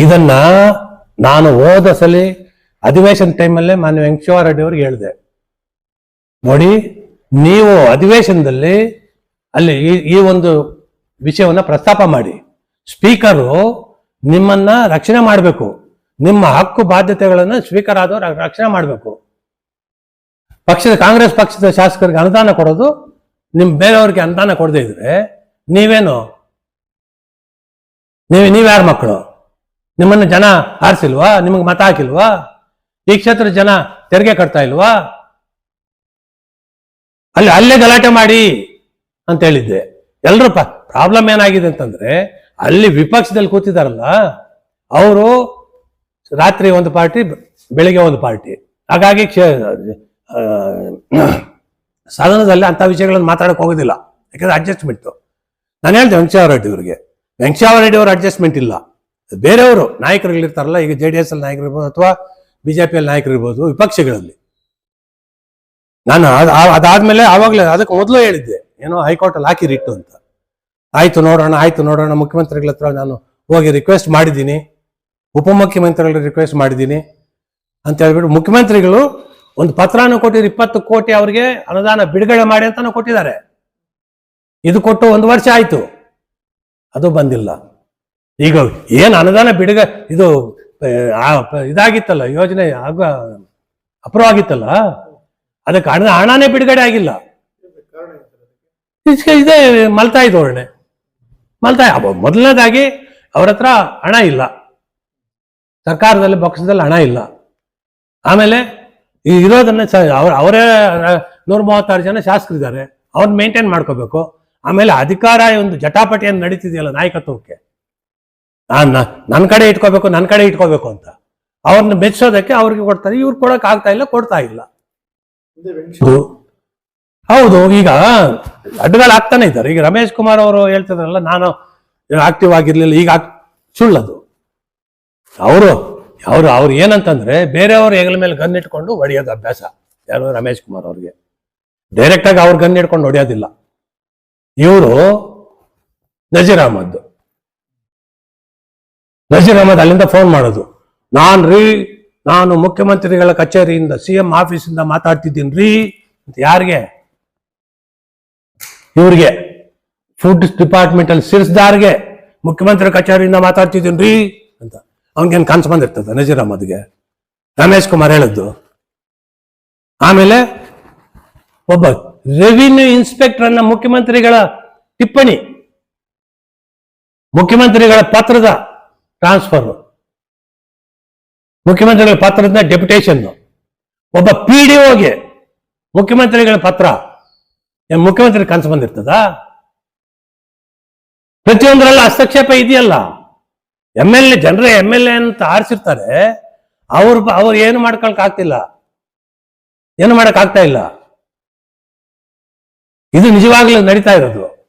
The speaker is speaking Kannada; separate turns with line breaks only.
ಇದನ್ನ ನಾನು ಹೋದ ಸಲಿ ಅಧಿವೇಶನ ಟೈಮಲ್ಲೇ ಮಾನ್ಯ ವೆಂಕಟೇಶ್ವರ ರೆಡ್ಡಿ ಅವ್ರಿಗೆ ಹೇಳಿದೆ. ನೋಡಿ, ನೀವು ಅಧಿವೇಶನದಲ್ಲಿ ಅಲ್ಲಿ ಈ- ಈ ಒಂದು ವಿಷಯವನ್ನ ಪ್ರಸ್ತಾಪ ಮಾಡಿ. ಸ್ಪೀಕರು ನಿಮ್ಮನ್ನ ರಕ್ಷಣೆ ಮಾಡಬೇಕು. ನಿಮ್ಮ ಹಕ್ಕು ಬಾಧ್ಯತೆಗಳನ್ನ ಸ್ಪೀಕರ್ ಆದವರು ರಕ್ಷಣೆ ಮಾಡಬೇಕು. ಪಕ್ಷದ ಕಾಂಗ್ರೆಸ್ ಪಕ್ಷದ ಶಾಸಕರಿಗೆ ಅನುದಾನ ಕೊಡೋದು, ನಿಮ್ ಬೇರೆಯವ್ರಿಗೆ ಅನುದಾನ ಕೊಡದೇ ಇದ್ರೆ ನೀವೇನು? ನೀವು ನೀವ್ಯಾರ ಮಕ್ಕಳು? ನಿಮ್ಮನ್ನ ಜನ ಆರಿಸಿಲ್ವಾ? ನಿಮಗೆ ಮತ ಹಾಕಿಲ್ವಾ? ಈ ಕ್ಷೇತ್ರದ ಜನ ತೆರಿಗೆ ಕಟ್ತಾ ಇಲ್ವಾ? ಅಲ್ಲಿ ಅಲ್ಲೇ ಗಲಾಟೆ ಮಾಡಿ ಅಂತ ಹೇಳಿದ್ದೆ. ಎಲ್ಲರೂ ಪ್ರಾಬ್ಲಮ್ ಏನಾಗಿದೆ ಅಂತಂದ್ರೆ, ಅಲ್ಲಿ ವಿಪಕ್ಷದಲ್ಲಿ ಕೂತಿದಾರಲ್ಲ, ಅವರು ರಾತ್ರಿ ಒಂದು ಪಾರ್ಟಿ, ಬೆಳಿಗ್ಗೆ ಒಂದು ಪಾರ್ಟಿ. ಹಾಗಾಗಿ ಕ್ಷೇ ಸದನದಲ್ಲಿ ಅಂತ ವಿಷಯಗಳನ್ನು ಮಾತಾಡಕ್ ಹೋಗೋದಿಲ್ಲ. ಯಾಕಂದ್ರೆ ಅಡ್ಜಸ್ಟ್ಮೆಂಟ್ ನಾನು ಹೇಳ್ದೆ ವೆಂಕಟೇಶ್ವರ ರೆಡ್ಡಿ ಅವರಿಗೆ. ವೆಂಕಟೇಶ್ವರ ರೆಡ್ಡಿ ಅವರು ಅಡ್ಜಸ್ಟ್ಮೆಂಟ್ ಇಲ್ಲ. ಬೇರೆಯವರು ನಾಯಕರುಗಳಿರ್ತಾರಲ್ಲ, ಈಗ ಜೆ ಡಿ ಎಸ್ ಅಲ್ಲಿ ನಾಯಕರಿರ್ಬೋದು ಅಥವಾ ಪಿಯಲ್ಲಿ ನಾಯಕರಿರ್ಬೋದು ವಿಪಕ್ಷಗಳಲ್ಲಿ. ನಾನು ಅದಾದ್ಮೇಲೆ ಆವಾಗಲೇ ಅದಕ್ಕೆ ಮೊದಲು ಹೇಳಿದ್ದೆ, ಏನೋ ಹೈಕೋರ್ಟ್ ಅಲ್ಲಿ ಹಾಕಿ ಇಟ್ಟು ಅಂತ. ಆಯ್ತು ನೋಡೋಣ ಆಯ್ತು ನೋಡೋಣ, ಮುಖ್ಯಮಂತ್ರಿಗಳ ಹತ್ರ ನಾನು ಹೋಗಿ ರಿಕ್ವೆಸ್ಟ್ ಮಾಡಿದ್ದೀನಿ ಉಪಮುಖ್ಯಮಂತ್ರಿಗಳ ರಿಕ್ವೆಸ್ಟ್ ಮಾಡಿದ್ದೀನಿ ಅಂತ ಹೇಳ್ಬಿಟ್ಟು ಮುಖ್ಯಮಂತ್ರಿಗಳು ಒಂದು ಪತ್ರನೂ ಕೊಟ್ಟಿದ್ರು, ಇಪ್ಪತ್ತು ಕೋಟಿ ಅವರಿಗೆ ಅನುದಾನ ಬಿಡುಗಡೆ ಮಾಡಿ ಅಂತಾನು ಕೊಟ್ಟಿದ್ದಾರೆ. ಇದು ಕೊಟ್ಟು ಒಂದು ವರ್ಷ ಆಯ್ತು. ಅದು ಬಂದಿಲ್ಲ. ಈಗ ಏನು ಅನುದಾನ ಬಿಡುಗ ಇದು ಇದಾಗಿತ್ತಲ್ಲ, ಯೋಜನೆ ಆಗ ಅಪ್ರೂವ್ ಆಗಿತ್ತಲ್ಲ? ಅದಕ್ಕೆ ಹಣ, ಹಣನೇ ಬಿಡುಗಡೆ ಆಗಿಲ್ಲ. ಇದೇ ಮಲ್ತಾಯಿ ಧೋರಣೆ. ಮಲ್ತಾಯಿ ಮೊದಲನೇದಾಗಿ ಅವ್ರ ಹತ್ರ ಹಣ ಇಲ್ಲ. ಸರ್ಕಾರದಲ್ಲಿ ಪಕ್ಷದಲ್ಲಿ ಹಣ ಇಲ್ಲ. ಆಮೇಲೆ ಇರೋದನ್ನ ಅವ್ರ ನೂರ ಮೂವತ್ತಾರು ಜನ ಶಾಸಕರಿದ್ದಾರೆ. ಅವ್ರನ್ನ ಮೇಂಟೈನ್ ಮಾಡ್ಕೋಬೇಕು. ಆಮೇಲೆ ಅಧಿಕಾರ ಒಂದು ಜಟಾಪಟಿಯನ್ನು ನಡೀತಿದೆಯಲ್ಲ ನಾಯಕತ್ವಕ್ಕೆ? ನನ್ನ ಕಡೆ ಇಟ್ಕೋಬೇಕು ನನ್ನ ಕಡೆ ಇಟ್ಕೋಬೇಕು ಅಂತ. ಅವ್ರನ್ನ ಮೆಚ್ಚೋದಕ್ಕೆ ಅವ್ರಿಗೆ ಕೊಡ್ತಾರೆ. ಇವ್ರು ಕೊಡಕ್ ಆಗ್ತಾ ಇಲ್ಲ ಕೊಡ್ತಾ ಇಲ್ಲ. ಹೌದು. ಈಗ ಅಡ್ಡಗಳು ಆಗ್ತಾನೆ ಇದ್ದಾರೆ. ಈಗ ರಮೇಶ್ ಕುಮಾರ್ ಅವರು ಹೇಳ್ತಿದ್ರಲ್ಲ ನಾನು ಆಕ್ಟಿವ್ ಆಗಿರ್ಲಿಲ್ಲ ಈಗ ಸುಳ್ಳದು. ಅವರು ಅವರು ಅವ್ರು ಏನಂತಂದ್ರೆ ಬೇರೆಯವ್ರ ಹೆಗಲ ಮೇಲೆ ಗನ್ ಇಟ್ಕೊಂಡು ಹೊಡಿಯೋದು ಅಭ್ಯಾಸ. ಯಾರು? ರಮೇಶ್ ಕುಮಾರ್ ಅವ್ರಿಗೆ. ಡೈರೆಕ್ಟ್ ಆಗಿ ಅವ್ರ ಗನ್ ಇಟ್ಕೊಂಡು ಹೊಡಿಯೋದಿಲ್ಲ. ಇವರು ನಜೀರ್ ಅಹಮದ್. ನಜೀರ್ ಅಹಮದ್ ಅಲ್ಲಿಂದ ಫೋನ್ ಮಾಡೋದು. ನಾನು ರೀ, ನಾನು ಮುಖ್ಯಮಂತ್ರಿಗಳ ಕಚೇರಿಯಿಂದ ಸಿ ಎಂ ಆಫೀಸಿಂದ ಮಾತಾಡ್ತಿದ್ದೀನಿ ರೀ ಅಂತ ಯಾರಿಗೆ? ಇವ್ರಿಗೆ. ಫುಡ್ ಡಿಪಾರ್ಟ್ಮೆಂಟ್ ಅಲ್ಲಿ ಸಿರಿಸ್ದಾರ್ಗೆ ಮುಖ್ಯಮಂತ್ರಿ ಕಚೇರಿಯಿಂದ ಮಾತಾಡ್ತಿದ್ದೀನಿ ರೀ ಅಂತ. ಅವನಿಗೇನು ಕನ್ಸು ಬಂದಿರ್ತದೆ ನಜೀರ್ ಅಹಮದ್ಗೆ? ರಮೇಶ್ ಕುಮಾರ್ ಹೇಳಿದ್ದು ಆಮೇಲೆ ಒಬ್ಬ ರೆವಿನ್ಯೂ ಇನ್ಸ್ಪೆಕ್ಟರ್ ಅನ್ನ ಮುಖ್ಯಮಂತ್ರಿಗಳ ಟಿಪ್ಪಣಿ. ಮುಖ್ಯಮಂತ್ರಿಗಳ ಪತ್ರದ ಟ್ರಾನ್ಸ್ಫರ್ ಮುಖ್ಯಮಂತ್ರಿಗಳ ಪತ್ರದ ಡೆಪ್ಯುಟೇಷನ್ ಒಬ್ಬ ಪಿ ಡಿ ಒಗೆ ಮುಖ್ಯಮಂತ್ರಿಗಳ ಪತ್ರ. ಮುಖ್ಯಮಂತ್ರಿ ಕನಸು ಬಂದಿರ್ತದ? ಪ್ರತಿಯೊಂದರಲ್ಲ ಹಸ್ತಕ್ಷೇಪ ಇದೆಯಲ್ಲ. ಎಂ ಎಲ್ ಎ ಜನರ ಎಂ ಎಲ್ ಎ ಅಂತ ಆರಿಸಿರ್ತಾರೆ. ಅವ್ರು ಅವ್ರು ಏನು ಮಾಡ್ಕೊಳಕ್ ಆಗ್ತಿಲ್ಲ. ಏನು ಮಾಡಕ್ ಆಗ್ತಾ ಇಲ್ಲ. ಇದು ನಿಜವಾಗ್ಲೂ ನಡೀತಾ ಇರೋದು.